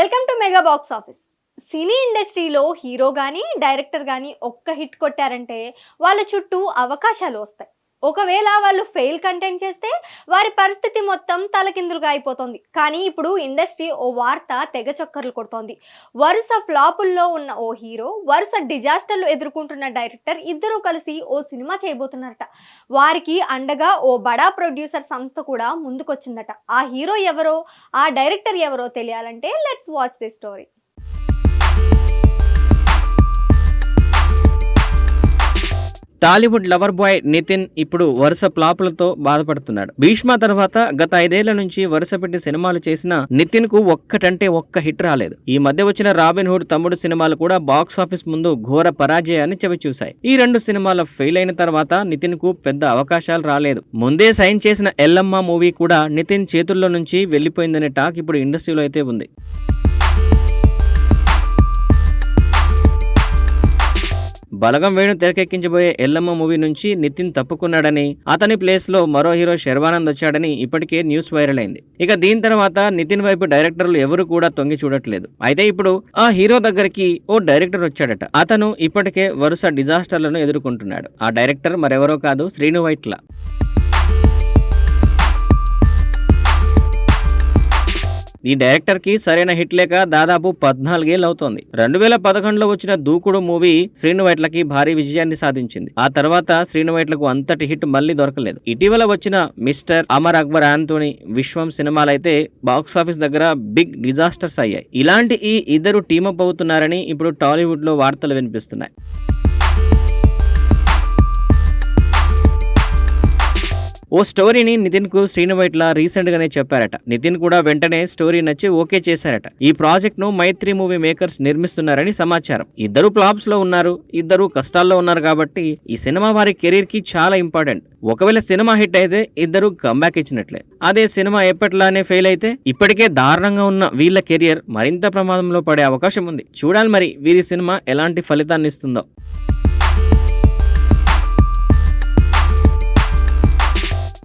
Welcome to mega box office cine ఇండస్ట్రీలో hero కానీ director కానీ ఒక్క హిట్ కొట్టారంటే వాళ్ళ చుట్టూ అవకాశాలు వస్తాయి. ఒకవేళ వాళ్ళు ఫెయిల్ కంటెంట్ చేస్తే వారి పరిస్థితి మొత్తం తలకిందులుగా అయిపోతుంది. కానీ ఇప్పుడు ఇండస్ట్రీ ఓ వార్త తెగ చక్కర్లు కొడుతోంది. వరుస ఫ్లాపుల్లో ఉన్న ఓ హీరో వరుస డిజాస్టర్లు ఎదుర్కొంటున్న డైరెక్టర్ ఇద్దరూ కలిసి ఓ సినిమా చేయబోతున్నారట. వారికి అండగా ఓ బడా ప్రొడ్యూసర్ సంస్థ కూడా ముందుకొచ్చిందట. ఆ హీరో ఎవరో ఆ డైరెక్టర్ ఎవరో తెలియాలంటే let's watch the story Tollywood lover boy Nithiin ఇప్పుడు వరుస ప్లాపులతో బాధపడుతున్నాడు. భీష్మ తర్వాత గత ఐదేళ్ళ నుంచి వరుస పెట్టి సినిమాలు చేసిన నితిన్కు ఒక్కటంటే ఒక్క హిట్ రాలేదు. ఈ మధ్య వచ్చిన రాబిన్ హుడ్ తమ్ముడు సినిమాలు కూడా బాక్స్ ఆఫీస్ ముందు ఘోర పరాజయాన్ని చవిచూశాయి. ఈ రెండు సినిమాలు ఫెయిల్ అయిన తర్వాత నితిన్కు పెద్ద అవకాశాలు రాలేదు. ముందే సైన్ చేసిన ఎల్లమ్మ మూవీ కూడా నితిన్ చేతుల్లో నుంచి వెళ్ళిపోయిందనే టాక్ ఇప్పుడు ఇండస్ట్రీలో అయితే ఉంది. బలగం వేణు తెరకెక్కించబోయే ఎల్లమ్మ మూవీ నుంచి నితిన్ తప్పుకున్నాడని అతని ప్లేస్లో మరో హీరో శర్వానంద్ వచ్చాడని ఇప్పటికే న్యూస్ వైరల్ అయింది. ఇక దీని తర్వాత నితిన్ వైపు డైరెక్టర్లు ఎవరు కూడా తొంగి చూడట్లేదు. అయితే ఇప్పుడు ఆ హీరో దగ్గరికి ఓ డైరెక్టర్ వచ్చాడట. అతను ఇప్పటికే వరుస డిజాస్టర్లను ఎదుర్కొంటున్నాడు. ఆ డైరెక్టర్ మరెవరో కాదు శ్రీను వైట్ల. ఈ డైరెక్టర్కి సరైన హిట్ లేక దాదాపు పద్నాలుగేళ్ళు అవుతోంది. రెండు వేల పదకొండులో వచ్చిన దూకుడు మూవీ శ్రీనువైట్లకి భారీ విజయాన్ని సాధించింది. ఆ తర్వాత శ్రీనువైట్లకు అంతటి హిట్ మళ్ళీ దొరకలేదు. ఇటీవల వచ్చిన మిస్టర్ అమర్ అక్బర్ ఆంటోనీ విశ్వం సినిమాలైతే బాక్స్ ఆఫీస్ దగ్గర బిగ్ డిజాస్టర్స్ అయ్యాయి. ఇలాంటి ఈ ఇద్దరు టీమప్ అవుతున్నారని ఇప్పుడు టాలీవుడ్లో వార్తలు వినిపిస్తున్నాయి. ఓ స్టోరీని నితిన్కు శ్రీను రీసెంట్ గానే చెప్పారట. నితిన్ కూడా వెంటనే స్టోరీ నచ్చి ఓకే చేశారట. ఈ ప్రాజెక్ట్ను మైత్రి మూవీ మేకర్స్ నిర్మిస్తున్నారని సమాచారం. ఇద్దరు ఫ్లాప్స్లో ఉన్నారు ఇద్దరు కష్టాల్లో ఉన్నారు కాబట్టి ఈ సినిమా వారి కెరీర్కి చాలా ఇంపార్టెంట్. ఒకవేళ సినిమా హిట్ అయితే ఇద్దరు కంబ్యాక్ ఇచ్చినట్లే. అదే సినిమా ఎప్పట్లానే ఫెయిల్ అయితే ఇప్పటికే దారుణంగా ఉన్న వీళ్ళ కెరియర్ మరింత ప్రమాదంలో పడే అవకాశం ఉంది. చూడాలి మరి వీరి సినిమా ఎలాంటి ఫలితాన్ని ఇస్తుందో.